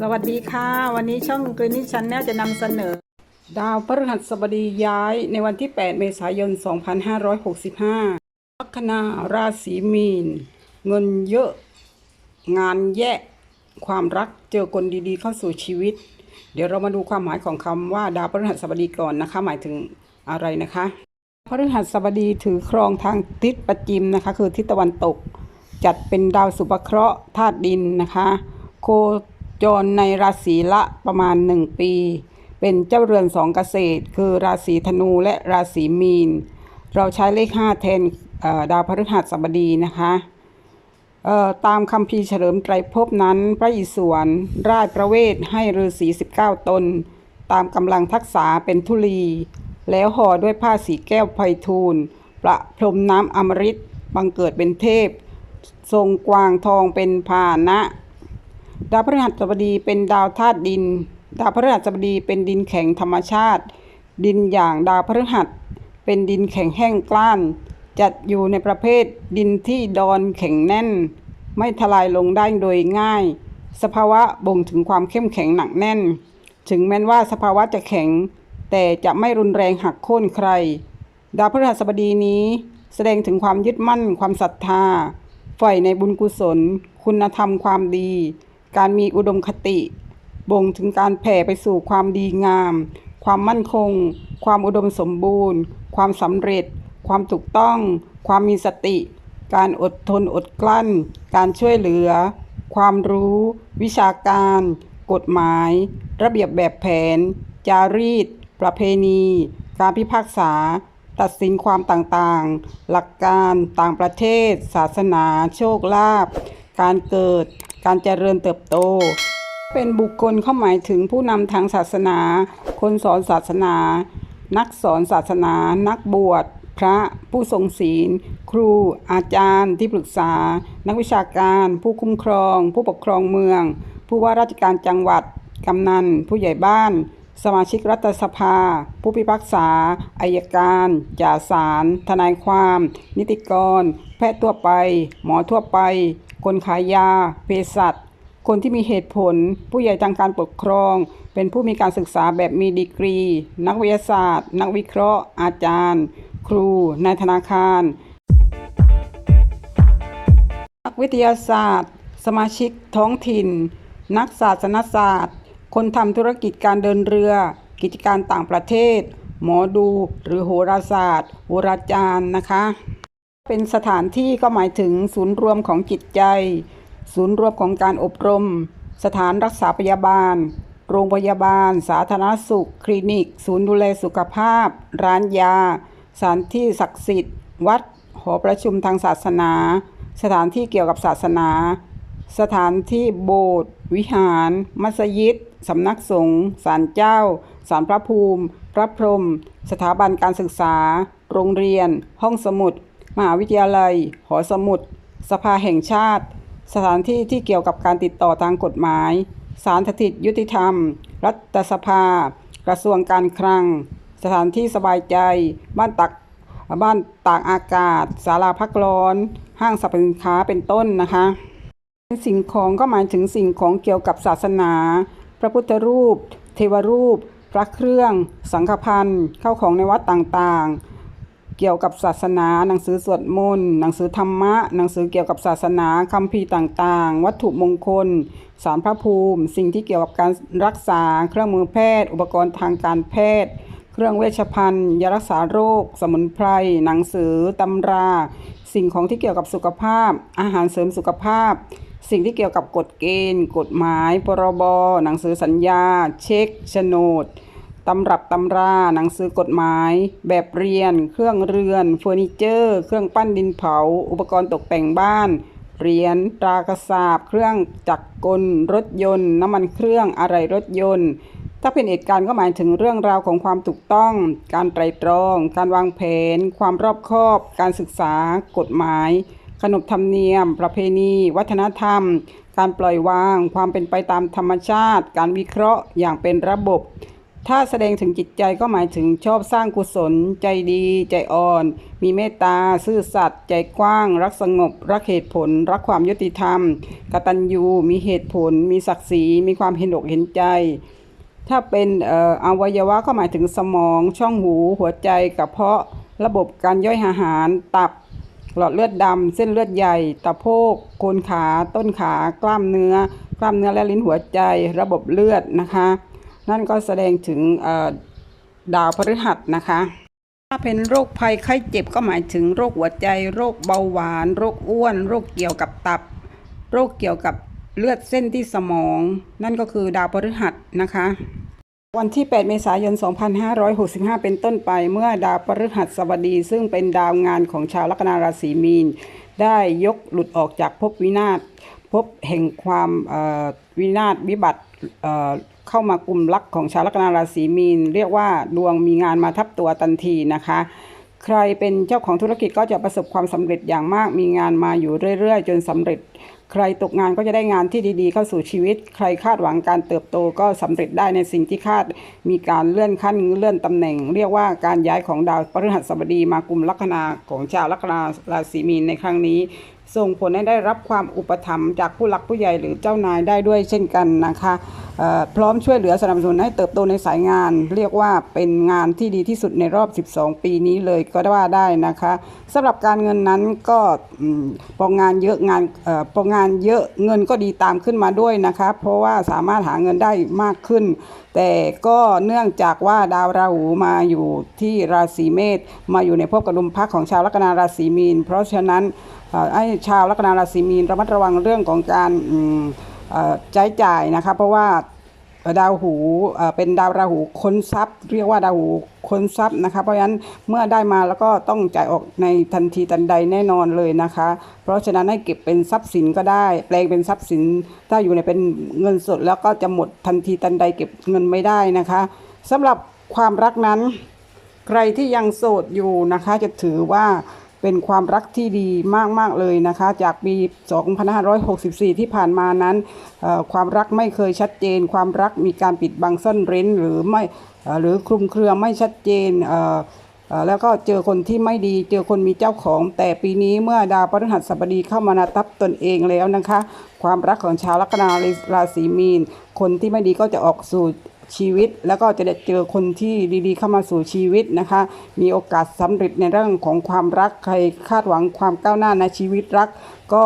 สวัสดีค่ะ วันนี้ช่องกรีนิชันแนลจะนำเสนอ ดาวพฤหัสบดีย้ายในวันที่ 8 เมษายน 2565 ลัคนาราศีมีน เงินเยอะ งานแย่ความรักเจอคนดีๆ เข้าสู่ชีวิต เดี๋ยวเรามาดูความหมายของคำว่าดาวพฤหัสบดีก่อนนะคะ หมายถึงอะไรนะคะพฤหัสบดีถือครองทางทิศประจิมนะคะ คือทิศตะวันตก จัดเป็นดาวสุภเคราะห์ธาตุดินนะคะ โค จรในราศีละประมาณ 1 ปี เป็นเจ้าเรือนสองเกษตร คือราศีธนูและราศีมีน เราใช้เลข 5 แทนดาวพฤหัสบดีนะคะตามคำพีเฉลิมไตรภพนั้น พระอิศวรราชประเวทให้ฤาษี19 ตน ตามกำลังทักษาเป็นธุลี แล้วห่อด้วยผ้าสีแก้วไพฑูรย์ประพรมน้ำอมฤตบังเกิดเป็นเทพ ทรงกวางทองเป็นพานะ ดาวพฤหัสบดีเป็นดาวธาตุดิน ดาวพฤหัสบดีเป็นดินแข็งธรรมชาติ ดินอย่างดาวพฤหัส เป็นดินแข็งแห้งกล้าน จัดอยู่ในประเภทดินที่ดอนแข็งแน่น ไม่ทลายลงได้โดยง่าย สภาวะบ่งถึงความเข้มแข็งหนักแน่น ถึงแม้ว่าสภาวะจะแข็ง แต่จะไม่รุนแรงหักโค่นใคร ดาวพฤหัสบดีนี้แสดงถึงความยึดมั่นความศรัทธาใฝ่ในบุญกุศล คุณธรรมความดี การมีอุดมคติ บ่งถึงการแผ่ไปสู่ความดีงาม ความมั่นคง ความอุดมสมบูรณ์ ความสำเร็จ ความถูกต้อง ความมีสติ การอดทนอดกลั้น การช่วยเหลือ ความรู้ วิชาการ กฎหมาย ระเบียบแบบแผน จารีต ประเพณี การพิพากษา ตัดสินความต่างๆ หลักการต่างประเทศ ศาสนา โชคลาภการเกิด การเจริญเติบโต เป็นบุคคลเข้าหมายถึงผู้นำทางศาสนา คนสอนศาสนา นักสอนศาสนา นักบวช พระ ผู้ทรงศีล ครู อาจารย์ ที่ปรึกษา นักวิชาการ ผู้คุ้มครอง ผู้ปกครองเมือง ผู้ว่าราชการจังหวัด กำนัน ผู้ใหญ่บ้านสมาชิกรัฐสภา ผู้พิพากษาอายการจ่าศาลทนายความ นิติกร แพทย์ทั่วไป หมอทั่วไป คนขายยาเภสัชคนที่มีเหตุผล ผู้ใหญ่ทางการปกครอง เป็นผู้มีการศึกษาแบบมีดีกรี นักวิทยาศาสตร์ นักวิเคราะห์ อาจารย์ ครูนายธนาคาร นักวิทยาศาสตร์ สมาชิกท้องถิ่น นักศาสนศาสตร์ คนทำธุรกิจการเดินเรือ กิจการต่างประเทศ หมอดู หรือโหราศาสตร์ โหราจารย์นะคะ เป็นสถานที่ก็หมายถึงศูนย์รวมของจิตใจ ศูนย์รวมของการอบรม สถานรักษาพยาบาล โรงพยาบาล สาธารณสุข คลินิก ศูนย์ดูแลสุขภาพ ร้านยา สถานที่ศักดิ์สิทธิ์ วัด หอประชุมทางศาสนา สถานที่เกี่ยวกับศาสนา สถานที่โบสถ์วิหาร มัสยิดสำนักสงฆ์ศาลเจ้าศาลพระภูมิ พระพรหมสถาบันการศึกษา โรงเรียน ห้องสมุด มหาวิทยาลัย หอสมุด สภาแห่งชาติ สถานที่ที่เกี่ยวกับการติดต่อทางกฎหมายศาลสถิตยุติธรรม รัฐสภา กระทรวงการคลัง สถานที่สบายใจ บ้านตัก บ้านตากอากาศ ศาลาพักร้อน ห้างสรรพสินค้าเป็นต้นนะคะ สิ่งของก็หมายถึงสิ่งของเกี่ยวกับศาสนา พระพุทธรูป เทวรูป พระเครื่อง สังฆพันธ์เข้าของในวัดต่างๆ เกี่ยวกับศาสนา หนังสือสวดมนต์หนังสือธรรมะ หนังสือเกี่ยวกับศาสนาคัมภีร์ต่างๆ วัตถุมงคล สารพระภูมิ สิ่งที่เกี่ยวกับการรักษา เครื่องมือแพทย์ อุปกรณ์ทางการแพทย์ เครื่องเวชภัณฑ์ยารักษาโรค สมุนไพร หนังสือตำรา สิ่งของที่เกี่ยวกับสุขภาพ อาหารเสริมสุขภาพ สิ่งที่เกี่ยวกับกฎเกณฑ์ กฎหมาย พรบ หนังสือสัญญา เช็คโฉนด ตำรับตำราหนังสือกฎหมาย แบบเรียน เครื่องเรือนเฟอร์นิเจอร์ เครื่องปั้นดินเผา อุปกรณ์ตกแต่งบ้านเหรียญตรากระสาบ เครื่องจักรกล รถยนต์ น้ำมันเครื่องอะไรรถยนต์ ถ้าเป็นเหตุการณ์ก็หมายถึงเรื่องราวของความถูกต้อง การไตรตรอง การวางแผน ความรอบคอบ การศึกษา กฎหมาย ขนบธรรมเนียม ประเพณี วัฒนธรรม การปล่อยวาง ความเป็นไปตามธรรมชาติ การวิเคราะห์อย่างเป็นระบบ ถ้าแสดงถึงจิตใจก็หมายถึงชอบสร้างกุศล ใจดี ใจอ่อน มีเมตตา ซื่อสัตย์ใจกว้าง รักสงบ รักเหตุผล รักความยุติธรรม กตัญญูมีเหตุผล มีศักดิ์ศรีมีความเห็นอกเห็นใจ ถ้าเป็นอออวัยวะก็หมายถึงสมอง ช่องหู หัวใจกระเพาะระบบการย่อยอาหาร ตับ หลอดเลือดดำเส้นเลือดใหญ่ตะโพกโคนขา ต้นขา กล้ามเนื้อ กล้ามเนื้อและลิ้นหัวใจ ระบบเลือดนะคะ นั่นก็แสดงถึงดาวพฤหัสนะคะ ถ้าเป็นโรคภัยไข้เจ็บก็หมายถึงโรคหัวใจ โรคเบาหวาน โรคอ้วน โรคเกี่ยวกับตับ โรคเกี่ยวกับเลือดเส้นที่สมอง นั่นก็คือดาวพฤหัสนะคะ วันที่ 8 เมษายน 2565 เป็นต้นไปเมื่อดาวพฤหัสบดี ซึ่งเป็นดาวงานของชาวลัคนาราศีมีน ได้ยกหลุดออกจากภพวินาศภพแห่งความวินาศวิบัติ เข้ามากลุ่มลักของชาวลัคนาราศีมีน เรียกว่าดวงมีงานมาทับตัวทันทีนะคะ ใครเป็นเจ้าของธุรกิจก็จะประสบความสำเร็จอย่างมากมีงานมาอยู่เรื่อย ๆ จนสำเร็จ ใครตกงานก็จะได้งานที่ดีๆ เข้าสู่ชีวิต ใครคาดหวังการเติบโตก็สำเร็จได้ในสิ่งที่คาดมีการเลื่อนขั้นเลื่อนตำแหน่ง เรียกว่าการย้ายของดาวพฤหัสบดีมากลุ่มลัคนาของชาวลัคนาราศีมีนในครั้งนี้ ส่งผลให้ได้รับความอุปถัมภ์จากผู้หลักผู้ใหญ่หรือเจ้านายได้ด้วยเช่นกันนะคะพร้อมช่วยเหลือสนับสนุนให้เติบโตในสายงาน เรียกว่าเป็นงานที่ดีที่สุดในรอบ 12 ปีนี้เลยก็ว่าได้นะคะสำหรับการเงินนั้นก็พองานเยอะงานอพองานเยอะเงินก็ดีตามขึ้นมาด้วยนะคะเพราะว่าสามารถหาเงินได้มากขึ้น แต่ก็เนื่องจากว่าดาวราหูมาอยู่ที่ราศีเมษมาอยู่ในภพกระดุมพักของชาวลัคนาราศีมีน เพราะฉะนั้น ให้ชาวลัคนาราศีมีนระมัดระวังเรื่องของการอืมเอ่อใช้จ่ายนะคะ เพราะว่าดาวหูเอ่อเป็นดาวราหูค้นทรัพย์ เรียกว่าดาวหูค้นทรัพย์นะคะ เพราะฉะนั้นเมื่อได้มาแล้วก็ต้องจ่ายออกในทันทีทันใดแน่นอนเลยนะคะ เพราะฉะนั้นให้เก็บเป็นทรัพย์สินก็ได้ แปลงเป็นทรัพย์สิน ถ้าอยู่ในเป็นเงินสดแล้วก็จะหมดทันทีทันใดเก็บเงินไม่ได้นะคะสำหรับความรักนั้น ใครที่ยังโสดอยู่นะคะจะถือว่า เป็นความรักที่ดีมาก ๆ เลยนะคะ จากปี 2564 ที่ผ่านมานั้น ความรักไม่เคยชัดเจน ความรักมีการปิดบังซ่อนเร้น หรือไม่หรือคลุมเครือไม่ชัดเจนแล้วก็เจอคนที่ไม่ดีเจอคนมีเจ้าของ แต่ปีนี้เมื่อดาวพฤหัสบดีเข้ามานาทับตนเองแล้วนะคะ ความรักของชาวลัคนาราศีมีน คนที่ไม่ดีก็จะออกสู่ ชีวิต แล้วก็จะได้เจอคนที่ดีๆ เข้ามาสู่ชีวิตนะคะ มีโอกาสสำเร็จในเรื่องของความรักใครคาดหวังความก้าวหน้าในชีวิตรัก ก็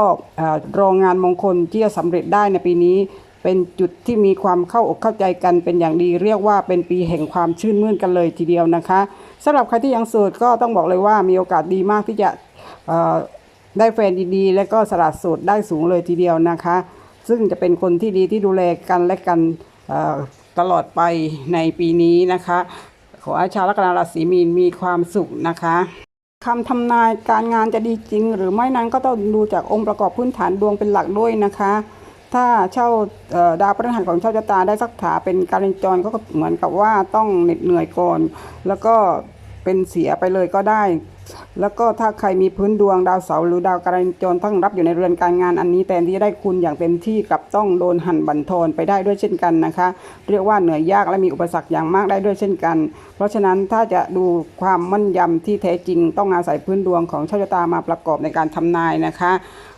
รองานมงคลที่จะสำเร็จได้ในปีนี้เป็นจุดที่มีความเข้าอกเข้าใจกันเป็นอย่างดีเรียกว่าเป็นปีแห่งความชื่นมื่นกันเลยทีเดียวนะคะสำหรับใครที่ยังโสดก็ต้องบอกเลยว่ามีโอกาสดีมากที่จะได้แฟนดีๆ และก็สละโสดได้สูงเลยทีเดียวนะคะ ซึ่งจะเป็นคนที่ดีที่ดูแลกันและกันอ ตลอดไปในปีนี้นะคะ ขอให้ชาวลัคนาราศีมีนมีความสุขนะคะคำทำนายการงานจะดีจริง หรือไม่นั้นก็ต้องดูจากองค์ประกอบพื้นฐานดวงเป็นหลักด้วยนะคะ ถ้าเช่าดาวพฤหัสของเช่าชะตาได้สักถาเป็นการจรก็เหมือนกับว่าต้องเหน็ดเหนื่อยก่อน แล้วก็เป็นเสียไปเลยก็ได้ แล้วก็ถ้าใครมีพื้นดวงดาวเสาร์หรือดาวการจรทั้งรับอยู่ในเรือนการงานอันนี้แทนที่จะได้คุณอย่างเต็มที่กลับต้องโดนหั่นบั่นทอนไปได้ด้วยเช่นกันนะคะ เรียกว่าเหนื่อยยากและมีอุปสรรคอย่างมากได้ด้วยเช่นกัน เพราะฉะนั้นถ้าจะดูความมั่นยำที่แท้จริงต้องอาศัยพื้นดวงของโชคชะตามาประกอบในการทำนายนะคะ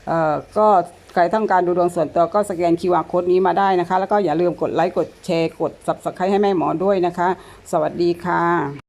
เอ่อก็ใครต้องการดูดวงส่วนตัวก็สแกน QR โค้ดนี้มาได้นะคะ แล้วก็อย่าลืมกดไลค์กดแชร์กด Subscribe ให้แม่หมอด้วยนะคะ สวัสดีค่ะ